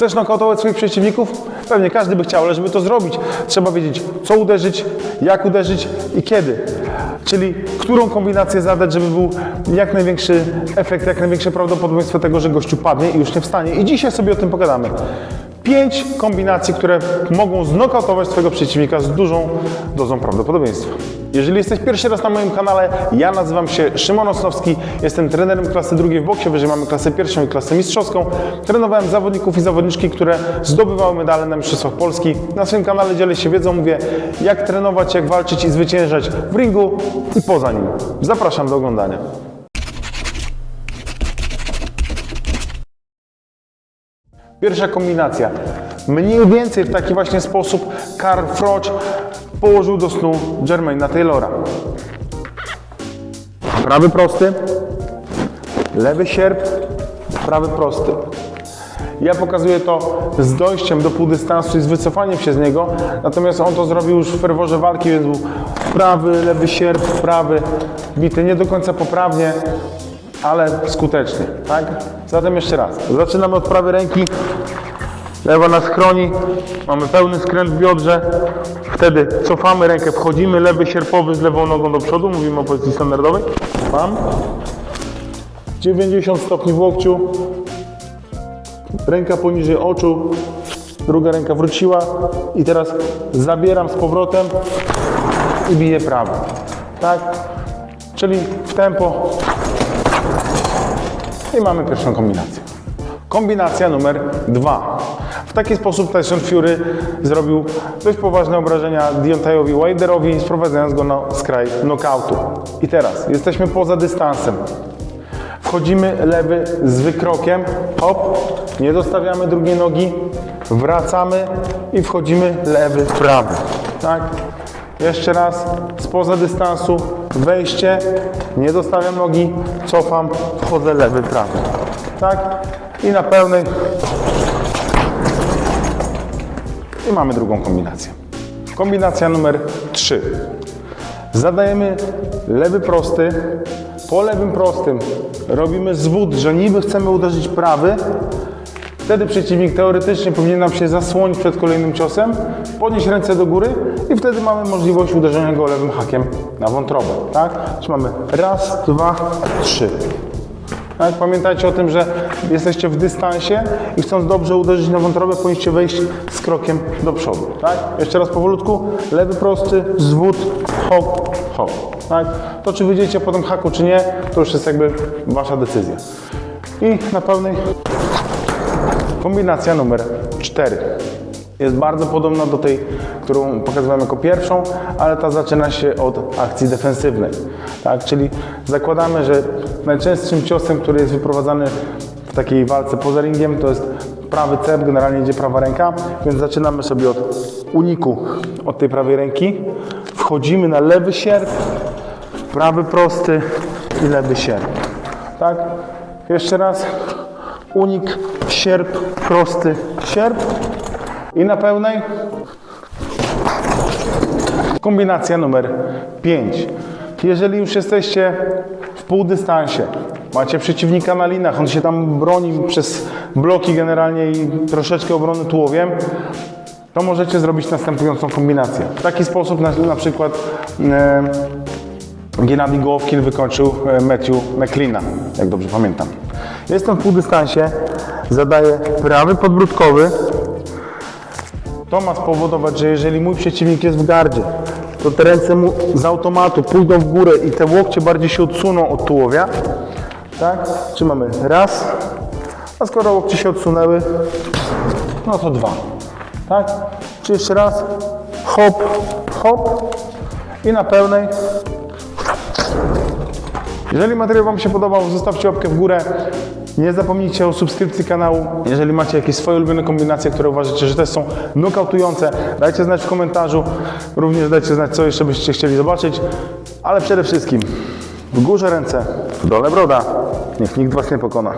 Chcesz nokautować swoich przeciwników? Pewnie każdy by chciał, ale żeby to zrobić, trzeba wiedzieć, co uderzyć, jak uderzyć i kiedy. Czyli którą kombinację zadać, żeby był jak największy efekt, jak największe prawdopodobieństwo tego, że gościu padnie i już nie wstanie. I dzisiaj sobie o tym pogadamy. Pięć kombinacji, które mogą znokautować swojego przeciwnika z dużą dozą prawdopodobieństwa. Jeżeli jesteś pierwszy raz na moim kanale, ja nazywam się Szymon Osnowski, jestem trenerem klasy drugiej w boksie, wyżej mamy klasę pierwszą i klasę mistrzowską. Trenowałem zawodników i zawodniczki, które zdobywały medale na Mistrzostwach Polski. Na swoim kanale dzielę się wiedzą, mówię jak trenować, jak walczyć i zwyciężać w ringu i poza nim. Zapraszam do oglądania. Pierwsza kombinacja. Mniej więcej w taki właśnie sposób Karl Froch położył do snu Jermaina Taylora. Prawy prosty, lewy sierp, prawy prosty. Ja pokazuję to z dojściem do półdystansu i z wycofaniem się z niego, natomiast on to zrobił już w ferworze walki, więc był prawy, lewy sierp, prawy, bity nie do końca poprawnie, ale skutecznie, tak? Zatem jeszcze raz, zaczynamy od prawej ręki, lewa na skroni, mamy pełny skręt w biodrze, wtedy cofamy rękę, wchodzimy, lewy sierpowy z lewą nogą do przodu, mówimy o pozycji standardowej, mam, 90 stopni w łokciu, ręka poniżej oczu, druga ręka wróciła. I teraz zabieram z powrotem i biję prawo, tak? Czyli w tempo i mamy pierwszą kombinację. Kombinacja numer dwa. W taki sposób Tyson Fury zrobił dość poważne obrażenia Deontay'owi Wilderowi, sprowadzając go na skraj knockoutu. I teraz jesteśmy poza dystansem. Wchodzimy lewy z wykrokiem, hop, nie dostawiamy drugiej nogi, wracamy i wchodzimy lewy, prawy. Tak? Jeszcze raz, spoza dystansu, wejście, nie dostawiam nogi, cofam, wchodzę lewy, prawy. Tak? I na pełnej. I mamy drugą kombinację. Kombinacja numer 3. Zadajemy lewy prosty. Po lewym prostym robimy zwód, że niby chcemy uderzyć prawy. Wtedy przeciwnik teoretycznie powinien nam się zasłonić przed kolejnym ciosem, podnieść ręce do góry i wtedy mamy możliwość uderzenia go lewym hakiem na wątrobę. Tak? Czyli mamy raz, dwa, trzy. Tak? Pamiętajcie o tym, że jesteście w dystansie i chcąc dobrze uderzyć na wątrobę, powinniście wejść z krokiem do przodu. Tak? Jeszcze raz powolutku. Lewy prosty, zwód, hop, hop. Tak? To czy wyjdziecie po tym haku, czy nie, to już jest jakby wasza decyzja. I na pełnej kombinacja numer 4. Jest bardzo podobna do tej, którą pokazywałem jako pierwszą, ale ta zaczyna się od akcji defensywnej. Tak? Czyli zakładamy, że najczęstszym ciosem, który jest wyprowadzany w takiej walce poza ringiem, to jest prawy cep, generalnie idzie prawa ręka, więc zaczynamy sobie od uniku od tej prawej ręki. Wchodzimy na lewy sierp, prawy prosty i lewy sierp. Tak? Jeszcze raz. Unik, sierp, prosty, sierp. I na pełnej kombinacja numer 5. Jeżeli już jesteście w półdystansie, macie przeciwnika na linach, on się tam broni przez bloki generalnie i troszeczkę obrony tułowiem, to możecie zrobić następującą kombinację. W taki sposób na, na przykład e, Gennady Gołowkin wykończył e, Matthew McLeana, jak dobrze pamiętam. Jestem w półdystansie, zadaję prawy podbródkowy, to ma spowodować, że jeżeli mój przeciwnik jest w gardzie, to te ręce mu z automatu pójdą w górę i te łokcie bardziej się odsuną od tułowia. Tak? Czy mamy raz, a skoro łokcie się odsunęły, no to dwa. Tak? Czy jeszcze raz, hop, hop i na pełnej. Jeżeli materiał Wam się podobał, zostawcie łapkę w górę. Nie zapomnijcie o subskrypcji kanału. Jeżeli macie jakieś swoje ulubione kombinacje, które uważacie, że też są nokautujące, dajcie znać w komentarzu. Również dajcie znać, co jeszcze byście chcieli zobaczyć. Ale przede wszystkim w górze ręce, w dole broda. Niech nikt Was nie pokona.